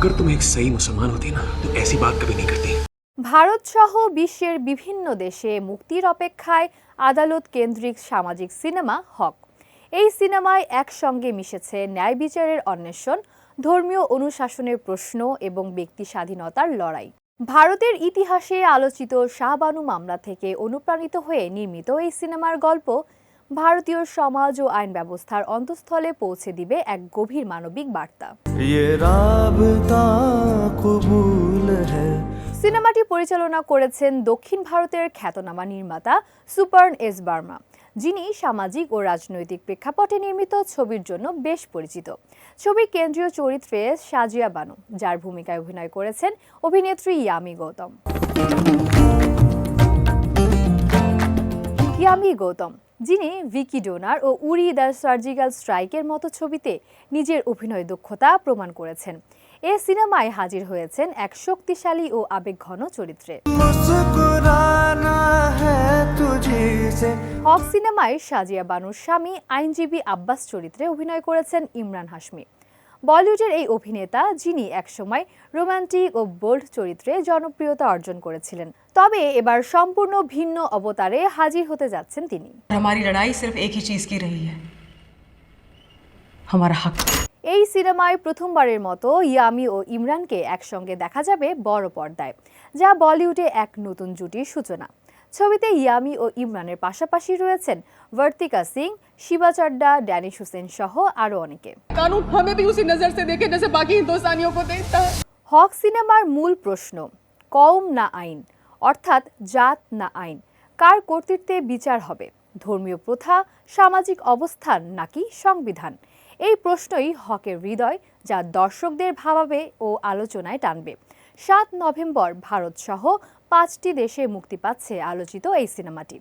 अगर तुम एक सही मुसलमान होती ना तो ऐसी बात कभी नहीं करती ভারত সহ বিশ্বের বিভিন্ন দেশে মুক্তির অপেক্ষায় আদালত কেন্দ্রিক সামাজিক সিনেমা হক এই সিনেমায় একসঙ্গে মিশেছে ন্যায় বিচারের অন্বেষণ ধর্মীয় অনুশাসনের প্রশ্ন এবং ব্যক্তি স্বাধীনতার লড়াই ভারতের ইতিহাসে আলোচিত শাহবানু মামলা থেকে অনুপ্রাণিত হয়ে নির্মিত এই সিনেমার গল্প ভারতীয় সমাজ ও আইন ব্যবস্থার অন্তঃস্থলে পৌঁছে দিবে এক গভীর মানবিক বার্তা। সিনেমাটি পরিচালনা করেছেন দক্ষিণ ভারতের খ্যাতনামা নির্মাতা সুপার্ন এস বার্মা যিনি সামাজিক ও রাজনৈতিক প্রেক্ষাপটে নির্মিত ছবির জন্য বেশ পরিচিত। ছবির কেন্দ্রীয় চরিত্রে সাজিয়া বানু যার ভূমিকায় অভিনয় করেছেন অভিনেত্রী ইয়ামি গৌতম। ইয়ামি গৌতম যিনি ভিকি ডোনার ও উড়ি দ্য সার্জিক্যাল স্ট্রাইকের মতো ছবিতে নিজের অভিনয় দক্ষতা প্রমাণ করেছেন। এ সিনেমায় হাজির হয়েছেন এক শক্তিশালী ও আবেগঘন চরিত্রে। অফ সিনেমায় সাজিয়া বানুর স্বামী আইনজীবী আব্বাস চরিত্রে অভিনয় করেছেন ইমরান হাশমি। বলিউডের এই অভিনেতা যিনি একসময় রোমান্টিক ও বোল্ড চরিত্রে জনপ্রিয়তা অর্জন করেছিলেন তবে এবার সম্পূর্ণ ভিন্ন অবতারে হাজির হতে যাচ্ছেন তিনি हमारी लड़ाई सिर्फ एक ही चीज की रही है हमारा हक এই সিনেমায় প্রথমবারের মতো ইয়ামি ও ইমরানকে একসঙ্গে দেখা যাবে বড় পর্দায় যা বলিউডে এক নতুন জুটির সূচনা ছবিতে ইয়ামি ও ইমরানের পাশাপাশি রয়েছেন ভর্তিকা সিং শিবা চাড্ডা ড্যানিশ হোসেন সহ আরও অনেকে। হক সিনেমার মূল প্রশ্ন কম না আইন অর্থাৎ জাত না আইন কার কর্তৃত্বে বিচার হবে ধর্মীয় প্রথা সামাজিক অবস্থান নাকি সংবিধান? এই প্রশ্নই হকের হৃদয় যা দর্শকদের ভাবাবে ও আলোচনায় টানবে। সাত নভেম্বর ভারত সহ পাঁচটি দেশে মুক্তি পাচ্ছে আলোচিত এই সিনেমাটি।